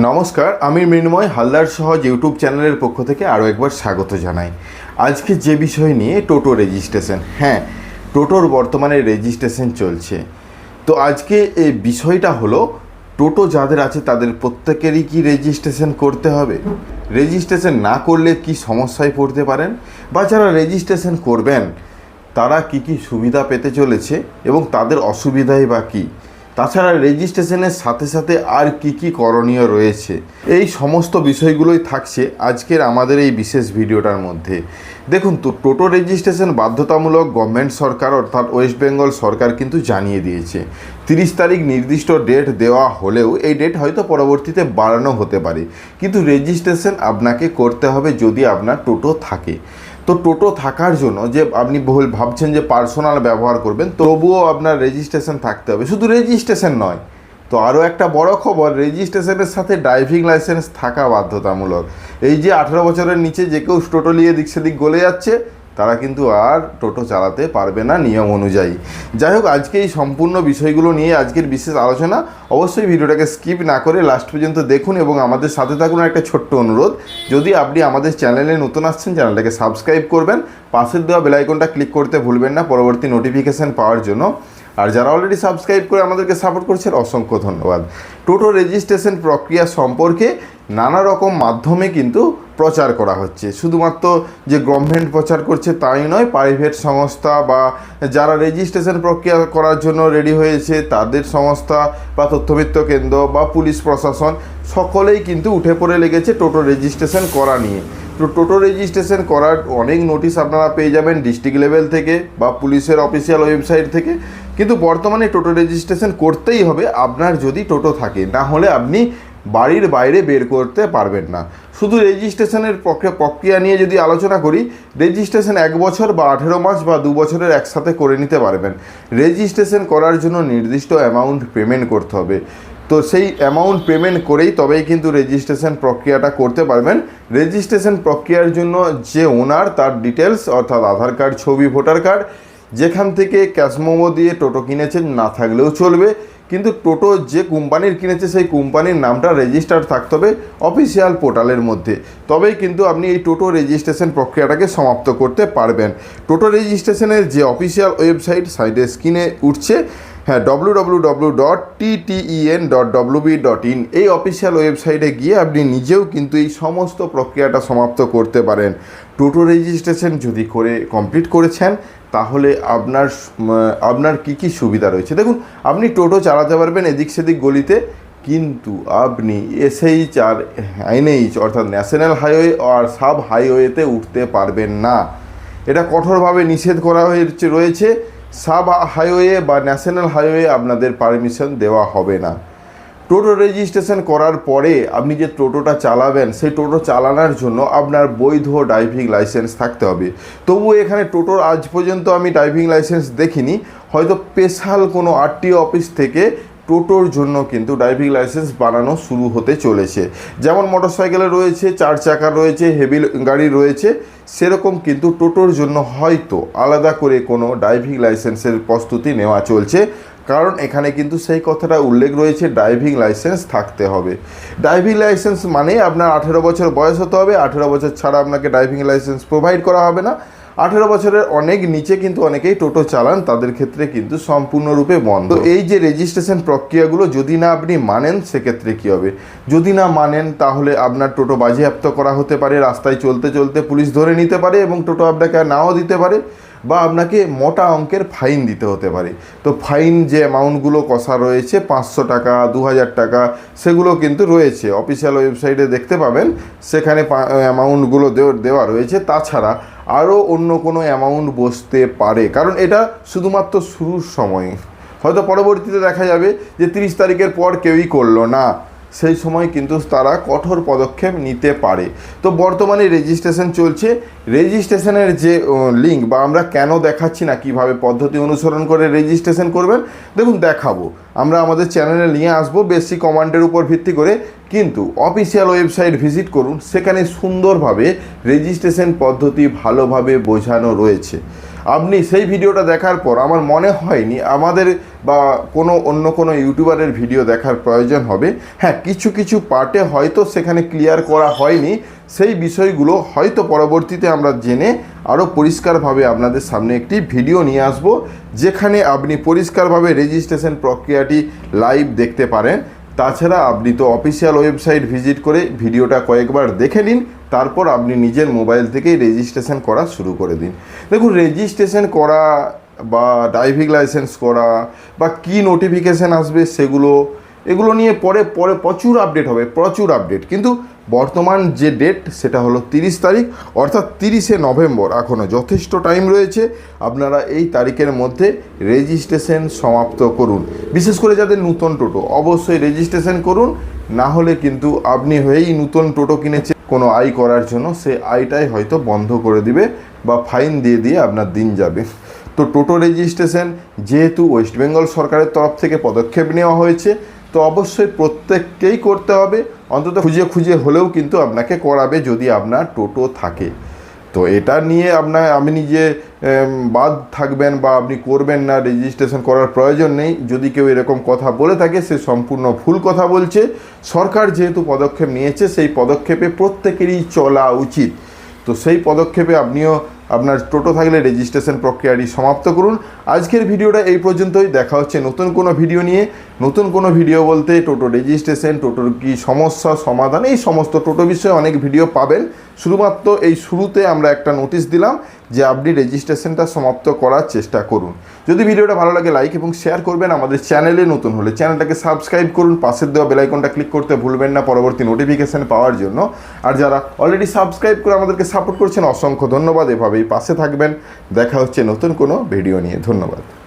নমস্কার, আমি মৃন্ময় হালদার সহজ ইউটিউব চ্যানেলের পক্ষ থেকে আরও একবার স্বাগত জানাই। আজকে যে বিষয় নিয়ে টোটো রেজিস্ট্রেশন হ্যাঁ টোটোর বর্তমানে রেজিস্ট্রেশন চলছে। তো আজকে এই বিষয়টা হলো, টোটো যাদের আছে তাদের প্রত্যেকেরই কি রেজিস্ট্রেশন করতে হবে? রেজিস্ট্রেশন না করলে কি সমস্যায় পড়তে পারেন? বা যারা রেজিস্ট্রেশন করবেন, তারা কি কি সুবিধা পেতে চলেছে এবং তাদের অসুবিধাই বা কী? তাছাড়া রেজিস্ট্রেশনের সাথে সাথে আর কি কি করণীয় রয়েছে? এই সমস্ত বিষয়গুলোই থাকছে আজকের আমাদের এই বিশেষ ভিডিওটার মধ্যে। দেখুন তো, টোটো রেজিস্ট্রেশন বাধ্যতামূলক গভর্নমেন্ট সরকার অর্থাৎ ওয়েস্ট বেঙ্গল সরকার কিন্তু জানিয়ে দিয়েছে। তিরিশ তারিখ নির্দিষ্ট ডেট দেওয়া হলেও এই ডেট হয়তো পরবর্তীতে বাড়ানো হতে পারে। কিন্তু রেজিস্ট্রেশন আপনাকে করতে হবে যদি আপনার টোটো থাকে। তো টোটো থাকার জন্য যে আপনি বহুল ভাবছেন যে পার্সোনাল ব্যবহার করবেন, তবুও আপনার রেজিস্ট্রেশন থাকতে হবে। শুধু রেজিস্ট্রেশন নয়, তো আরও একটা বড় খবর রেজিস্ট্রেশনের সাথে ড্রাইভিং লাইসেন্স থাকা বাধ্যতামূলক। এই যে আঠেরো বছরের নিচে যে কেউ টোটো নিয়ে দিক সেদিক গলে যাচ্ছে তারা কিন্তু আর টোটো চালাতে পারবে না নিয়ম অনুযায়ী। যাই হোক, আজকে এই সম্পূর্ণ বিষয়গুলো নিয়ে আজকের বিশেষ আলোচনা, অবশ্যই ভিডিওটাকে স্কিপ না করে লাস্ট পর্যন্ত দেখুন এবং আমাদের সাথে থাকুন একটা ছোট্ট অনুরোধ, যদি আপনি আমাদের চ্যানেলে নতুন আসছেন, চ্যানেলটাকে সাবস্ক্রাইব করবেন, পাশের দেওয়া বেলাইকনটা ক্লিক করতে ভুলবেন না, পরবর্তী নোটিফিকেশান পাওয়ার জন্য। আর যারা অলরেডি সাবস্ক্রাইব করে আমাদেরকে সাপোর্ট করছেন, অসংখ্য ধন্যবাদ। টোটো রেজিস্ট্রেশন প্রক্রিয়া সম্পর্কে নানা রকম মাধ্যমে কিন্তু প্রচার করা হচ্ছে। শুধুমাত্র যে গভর্নমেন্ট প্রচার করছে তাই নয় প্রাইভেট সংস্থা বা যারা রেজিস্ট্রেশন প্রক্রিয়া করার জন্য রেডি হয়েছে, তাদের সংস্থা বা তথ্যভিত্ত কেন্দ্র বা পুলিশ প্রশাসন, সকলেই কিন্তু উঠে পড়ে লেগেছে টোটো রেজিস্ট্রেশন করা নিয়ে। তো টোটো রেজিস্ট্রেশন করার অনেক নোটিশ আপনারা পেয়ে যাবেন ডিস্ট্রিক্ট লেভেল থেকে বা পুলিশের অফিসিয়াল ওয়েবসাইট থেকে। কিন্তু বর্তমানে টোটো রেজিস্ট্রেশন করতেই হবে, আপনার যদি টোটো থাকে, না হলে আপনি বাড়ির বাইরে বের করতে পারবেন না। শুধু রেজিস্ট্রেশনের প্রক্রিয়া প্রক্রিয়া নিয়ে যদি আলোচনা করি, রেজিস্ট্রেশন এক বছর বা আঠেরো মাস বা দু বছরের একসাথে করে নিতে পারবেন। রেজিস্ট্রেশন করার জন্য নির্দিষ্ট অ্যামাউন্ট পেমেন্ট করতে হবে। তো সেই অ্যামাউন্ট পেমেন্ট করেই তবেই কিন্তু রেজিস্ট্রেশন প্রক্রিয়াটা করতে পারবেন। রেজিস্ট্রেশন প্রক্রিয়ার জন্য যে ওনার তার ডিটেলস অর্থাৎ আধার কার্ড ছবি ভোটার কার্ড যেখান থেকে ক্যাশ মোমো দিয়ে টোটো কিনেছেন না থাকলেও চলবে, কিন্তু টোটো যে কোম্পানির কিনেছে সেই কোম্পানির নামটা রেজিস্টার থাকতে হবে অফিসিয়াল পোর্টালের মধ্যে। তবেই কিন্তু আপনি এই টোটো রেজিস্ট্রেশন প্রক্রিয়াটাকে সমাপ্ত করতে পারবেন। টোটো রেজিস্ট্রেশনের যে অফিসিয়াল ওয়েবসাইট সাইডে স্ক্রিনে উঠছে হ্যাঁ W W W dot TTEN dot WB dot in এই অফিসিয়াল ওয়েবসাইটে গিয়ে আপনি নিজেও কিন্তু এই সমস্ত প্রক্রিয়াটা সমাপ্ত করতে পারেন। টোটো রেজিস্ট্রেশন যদি করে কমপ্লিট করেছেন, তাহলে আপনার আপনার কি কি সুবিধা রয়েছে? দেখুন, আপনি টোটো চালাতে পারবেন এদিক সেদিক গলিতে, কিন্তু আপনি এসএইচ আর এনএইচ অর্থাৎ ন্যাশনাল হাইওয়ে আর সাব হাইওয়েতে উঠতে পারবেন না। এটা কঠোরভাবে নিষেধ করা হয়েছে, রয়েছে। সাব হাইওয়ে বা ন্যাশনাল হাইওয়ে আপনাদের পারমিশন দেওয়া হবে না। টোটো রেজিস্ট্রেশন করার পরে আপনি যে টোটোটা চালাবেন, সেই টোটো চালানোর জন্য আপনার বৈধ ড্রাইভিং লাইসেন্স থাকতে হবে। তবু এখানে টোটোর আজ পর্যন্ত আমি ড্রাইভিং লাইসেন্স দেখিনি। হয়তো স্পেশাল কোনো আরটিও অফিস থেকে টোটোর জন্য কিন্তু ড্রাইভিং লাইসেন্স বানানো শুরু হতে চলেছে। যেমন মোটরসাইকেলে রয়েছে, চার চাকার রয়েছে হেভি গাড়ি রয়েছে, সেরকম কিন্তু টোটোর জন্য হয়তো আলাদা করে কোনো ড্রাইভিং লাইসেন্সের প্রস্তুতি নেওয়া চলছে। কারণ এখানে কিন্তু সেই কথাটা উল্লেখ রয়েছে ড্রাইভিং লাইসেন্স থাকতে হবে। ড্রাইভিং লাইসেন্স মানে আপনার আঠেরো বছর বয়স হতে হবে, আঠেরো বছর ছাড়া আপনাকে ড্রাইভিং লাইসেন্স প্রোভাইড করা হবে না। আঠেরো বছরের অনেক নিচে কিন্তু অনেকেই টোটো চালান, তাদের ক্ষেত্রে কিন্তু সম্পূর্ণরূপে বন্ধ। এই যে রেজিস্ট্রেশন প্রক্রিয়াগুলো যদি না আপনি মানেন, সেক্ষেত্রে কী হবে? যদি না মানেন, তাহলে আপনার টোটো বাজেয়াপ্ত করা হতে পারে, রাস্তায় চলতে চলতে পুলিশ ধরে নিতে পারে এবং টোটো আপনাকে নাও দিতে পারে। বা আপনাকে মোটা অঙ্কের ফাইন দিতে হতে পারে। তো ফাইন যে অ্যামাউন্টগুলো কষা রয়েছে, পাঁচশো টাকা, দু হাজার টাকা, সেগুলো কিন্তু রয়েছে। অফিসিয়াল ওয়েবসাইটে দেখতে পাবেন, সেখানে অ্যামাউন্টগুলো দেওয়া রয়েছে। তাছাড়া আরও অন্য কোনো অ্যামাউন্ট বসতে পারে। কারণ এটা শুধুমাত্র শুরুর সময়। হয়তো পরবর্তীতে দেখা যাবে যে তিরিশ তারিখের পর কেউই করল না। সেই সময় কিন্তু তারা কঠোর পদক্ষেপ নিতে পারে। তো বর্তমানে রেজিস্ট্রেশন চলছে। রেজিস্ট্রেশনের যে লিঙ্ক বা আমরা কেন দেখাচ্ছি না, কীভাবে পদ্ধতি অনুসরণ করে রেজিস্ট্রেশন করবেন, দেখুন দেখাবো। আমরা আমাদের চ্যানেলে নিয়ে আসব বেসিক কমান্ডের উপর ভিত্তি করে। কিন্তু অফিসিয়াল ওয়েবসাইট ভিজিট করুন। সেখানে সুন্দরভাবে রেজিস্ট্রেশন পদ্ধতি ভালোভাবে বোঝানো রয়েছে। আপনি সেই ভিডিওটা দেখার পর আমার মনে হয়নি আমাদের বা কোনো অন্য কোনো ইউটিউবারের ভিডিও দেখার প্রয়োজন হবে। হ্যাঁ কিছু কিছু পার্টে হয়তো সেখানে ক্লিয়ার করা হয়নি। সেই বিষয়গুলো হয়তো পরবর্তীতে আমরা জেনে আরও পরিষ্কারভাবে আপনাদের সামনে একটি ভিডিও নিয়ে আসব, যেখানে আপনি পরিষ্কারভাবে রেজিস্ট্রেশন প্রক্রিয়াটি লাইভ দেখতে পারেন। তাছাড়া আপনি তো অফিসিয়াল ওয়েবসাইট ভিজিট করে ভিডিওটা কয়েকবার দেখে নিন। তারপর আপনি নিজের মোবাইল থেকেই রেজিস্ট্রেশন করা শুরু করে দিন। দেখুন রেজিস্ট্রেশন করা বা ড্রাইভিং লাইসেন্স করা বা কি নোটিফিকেশান আসবে সেগুলো, এগুলো নিয়ে পরে পরে প্রচুর আপডেট হবে, প্রচুর আপডেট কিন্তু বর্তমান যে ডেট সেটা হলো তিরিশ তারিখ, অর্থাৎ তিরিশে নভেম্বর এখনও যথেষ্ট টাইম রয়েছে। আপনারা এই তারিখের মধ্যে রেজিস্ট্রেশন সমাপ্ত করুন। বিশেষ করে যাদের নূতন টোটো, অবশ্যই রেজিস্ট্রেশন করুন। না হলে কিন্তু আপনি হয়েই নূতন টোটো কিনেছে কোনো আয় করার জন্য সে আয়টাই হয়তো বন্ধ করে দিবে বা ফাইন দিয়ে দিয়ে আপনার দিন যাবে। তো টোটো রেজিস্ট্রেশন যেহেতু ওয়েস্ট বেঙ্গল সরকারের তরফ থেকে পদক্ষেপ নেওয়া হয়েছে, তো অবশ্যই প্রত্যেককেই করতে হবে। অন্তত খুঁজে খুঁজে হলেও কিন্তু আপনাকে করাবে যদি আপনার টোটো থাকে। তো এটা নিয়ে আপনার আপনি যে এম, বাদ থাকবেন বা আপনি করবেন না রেজিস্ট্রেশন করার প্রয়োজন নেই। যদি কেউ এরকম কথা বলে থাকে সে সম্পূর্ণ ভুল কথা বলছে। সরকার যেহেতু পদক্ষেপ নিয়েছে সেই পদক্ষেপে প্রত্যেকেরই চলা উচিত। তো সেই পদক্ষেপে আপনিও আপনার টোটো থাকলে রেজিস্ট্রেশন প্রক্রিয়াটি সমাপ্ত করুন। আজকের ভিডিওটা এই পর্যন্তই। দেখা হচ্ছে নতুন কোনো ভিডিও নিয়ে। নতুন কোনো ভিডিও বলতে টোটো রেজিস্ট্রেশন টোটোর কি সমস্যা, সমাধান, এই সমস্ত টোটো বিষয়ে অনেক ভিডিও পাবেন। শুধুমাত্র এই শুরুতে আমরা একটা নোটিশ দিলাম যে আপনি রেজিস্ট্রেশনটা সমাপ্ত করার চেষ্টা করুন। যদি ভিডিওটা ভালো লাগে লাইক এবং শেয়ার করবেন আমাদের চ্যানেলে নতুন হলে। চ্যানেলটাকে সাবস্ক্রাইব করুন, পাশের দেওয়া বেলাইকনটা ক্লিক করতে ভুলবেন না পরবর্তী নোটিফিকেশান পাওয়ার জন্য। আর যারা অলরেডি সাবস্ক্রাইব করে আমাদেরকে সাপোর্ট করছেন, অসংখ্য ধন্যবাদ। এভাবেই পাশে থাকবেন। দেখা হচ্ছে নতুন কোনো ভিডিও নিয়ে। ধন্যবাদ।